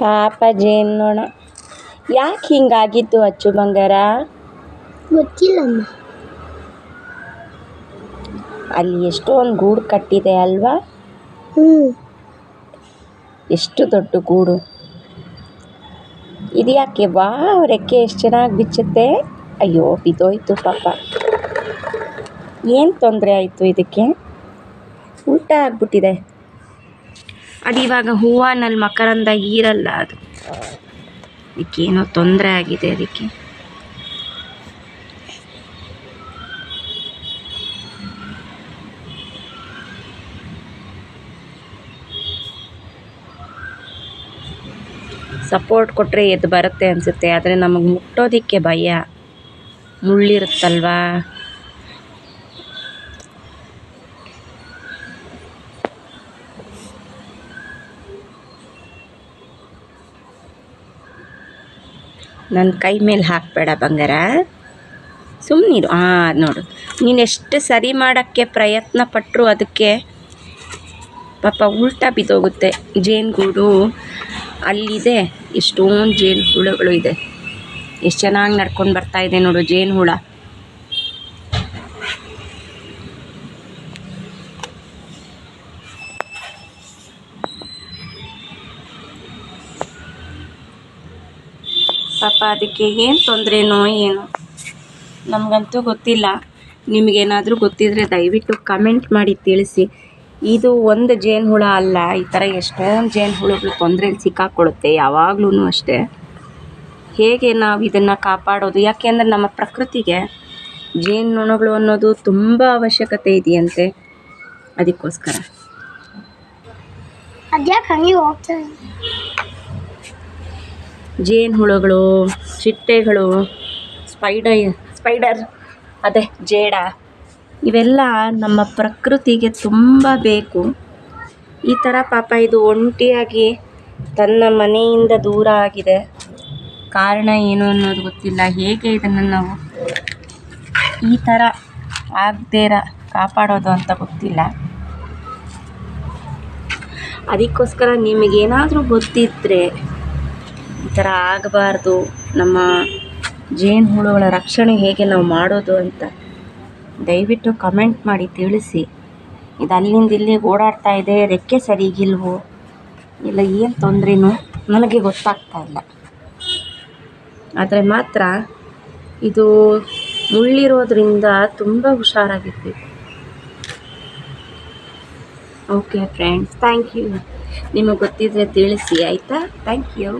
ಪಾಪ ಜೇನ್ನೋಣ. ಯಾಕೆ ಹಿಂಗಾಗಿತ್ತು ಅಚ್ಚು ಬಂಗಾರ? ಗೊತ್ತಿಲ್ಲಮ್ಮ. ಅಲ್ಲಿ ಎಷ್ಟೊಂದು ಗೂಡು ಕಟ್ಟಿದೆ ಅಲ್ವಾ? ಹ್ಞೂ ಎಷ್ಟು ದೊಡ್ಡ ಗೂಡು. ಇದು ಯಾಕೆ ವಾ ರೆಕ್ಕೆ ಎಷ್ಟು ಚೆನ್ನಾಗಿ ಬಿಚ್ಚುತ್ತೆ? ಅಯ್ಯೋ ಬಿದ್ದೋಯ್ತು ಪಾಪ. ಏನು ತೊಂದರೆ ಆಯಿತು ಇದಕ್ಕೆ? ಊಟ ಆಗ್ಬಿಟ್ಟಿದೆ. ಅದು ಇವಾಗ ಹೂವನಲ್ಲಿ ಮಕರಂದ ಹೀರಲ್ಲ ಅದು. ಅದಕ್ಕೇನೋ ತೊಂದರೆ ಆಗಿದೆ ಅದಕ್ಕೆ. ಸಪೋರ್ಟ್ ಕೊಟ್ಟರೆ ಎದ್ದು ಬರುತ್ತೆ ಅನಿಸುತ್ತೆ, ಆದರೆ ನಮಗೆ ಮುಟ್ಟೋದಕ್ಕೆ ಭಯ. ಮುಳ್ಳಿರುತ್ತಲ್ವಾ? ನನ್ನ ಕೈ ಮೇಲೆ ಹಾಕಬೇಡ ಬಂಗಾರ. ಸುಮ್ಮನಿರು ಹಾಂ ನೋಡು. ನೀನು ಎಷ್ಟು ಸರಿ ಮಾಡೋಕ್ಕೆ ಪ್ರಯತ್ನ ಪಟ್ಟರು ಅದಕ್ಕೆ ಪಾಪ ಉಲ್ಟಾ ಬಿದ್ದೋಗುತ್ತೆ. ಜೇನುಗೂಡು ಅಲ್ಲಿದೆ. ಎಷ್ಟೊಂದು ಜೇನು ಹುಳುಗಳು ಇದೆ. ಎಷ್ಟು ಚೆನ್ನಾಗಿ ನಡ್ಕೊಂಡು ಬರ್ತಾ ಇದೆ ನೋಡು ಜೇನು ಹುಳ ಪಾಪ, ಅದಕ್ಕೆ ಏನು ತೊಂದರೆನೋ ಏನೋ. ನಮಗಂತೂ ಗೊತ್ತಿಲ್ಲ. ನಿಮಗೇನಾದರೂ ಗೊತ್ತಿದ್ರೆ ದಯವಿಟ್ಟು ಕಮೆಂಟ್ ಮಾಡಿ ತಿಳಿಸಿ. ಇದು ಒಂದು ಜೇನು ಹುಳ ಅಲ್ಲ, ಈ ಥರ ಎಷ್ಟೊಂದು ಜೇನು ಹುಳುಗಳು ತೊಂದರೆಲಿ ಸಿಕ್ಕಾಕೊಳ್ಳುತ್ತೆ ಯಾವಾಗ್ಲೂ ಅಷ್ಟೇ. ಹೇಗೆ ನಾವು ಇದನ್ನು ಕಾಪಾಡೋದು? ಯಾಕೆಂದರೆ ನಮ್ಮ ಪ್ರಕೃತಿಗೆ ಜೇನುನೊಣಗಳು ಅನ್ನೋದು ತುಂಬ ಅವಶ್ಯಕತೆ ಇದೆಯಂತೆ. ಅದಕ್ಕೋಸ್ಕರ. ಅದ್ಯಾಕೆ ಹಂಗೆ ಹೋಗ್ತದೆ ಜೇನು ಹುಳುಗಳು ಚಿಟ್ಟೆಗಳು ಸ್ಪೈಡರ್ ಸ್ಪೈಡರ್, ಅದೇ ಜೇಡ, ಇವೆಲ್ಲ ನಮ್ಮ ಪ್ರಕೃತಿಗೆ ತುಂಬ ಬೇಕು. ಈ ಥರ ಪಾಪ ಇದು ಒಂಟಿಯಾಗಿ ತನ್ನ ಮನೆಯಿಂದ ದೂರ ಆಗಿದೆ. ಕಾರಣ ಏನು ಅನ್ನೋದು ಗೊತ್ತಿಲ್ಲ. ಹೇಗೆ ಇದನ್ನು ನಾವು ಈ ಥರ ಆಗದೇರ ಕಾಪಾಡೋದು ಅಂತ ಗೊತ್ತಿಲ್ಲ. ಅದಕ್ಕೋಸ್ಕರ ನಿಮಗೇನಾದರೂ ಗೊತ್ತಿದ್ದರೆ ಈ ಥರ ಆಗಬಾರ್ದು. ನಮ್ಮ ಜೇನು ಹುಳುಗಳ ರಕ್ಷಣೆ ಹೇಗೆ ನಾವು ಮಾಡೋದು ಅಂತ ದಯವಿಟ್ಟು ಕಮೆಂಟ್ ಮಾಡಿ ತಿಳಿಸಿ. ಇದು ಅಲ್ಲಿಂದ ಇಲ್ಲಿಗೆ ಓಡಾಡ್ತಾ ಇದೆ, ರೆಕ್ಕೆ ಸರಿಗಿಲ್ವೋ ಇಲ್ಲ, ಏನು ತೊಂದರೆನೋ ನನಗೆ ಗೊತ್ತಾಗ್ತಾ ಇಲ್ಲ. ಆದರೆ ಮಾತ್ರ ಇದು ಮುಳ್ಳಿರೋದ್ರಿಂದ ತುಂಬ ಹುಷಾರಾಗಿರ್ಬೇಕು. ಓಕೆ ಫ್ರೆಂಡ್ಸ್ ಥ್ಯಾಂಕ್ ಯು ನಿಮಗೆ ಗೊತ್ತಿದ್ದರೆ ತಿಳಿಸಿ, ಆಯಿತಾ? Thank you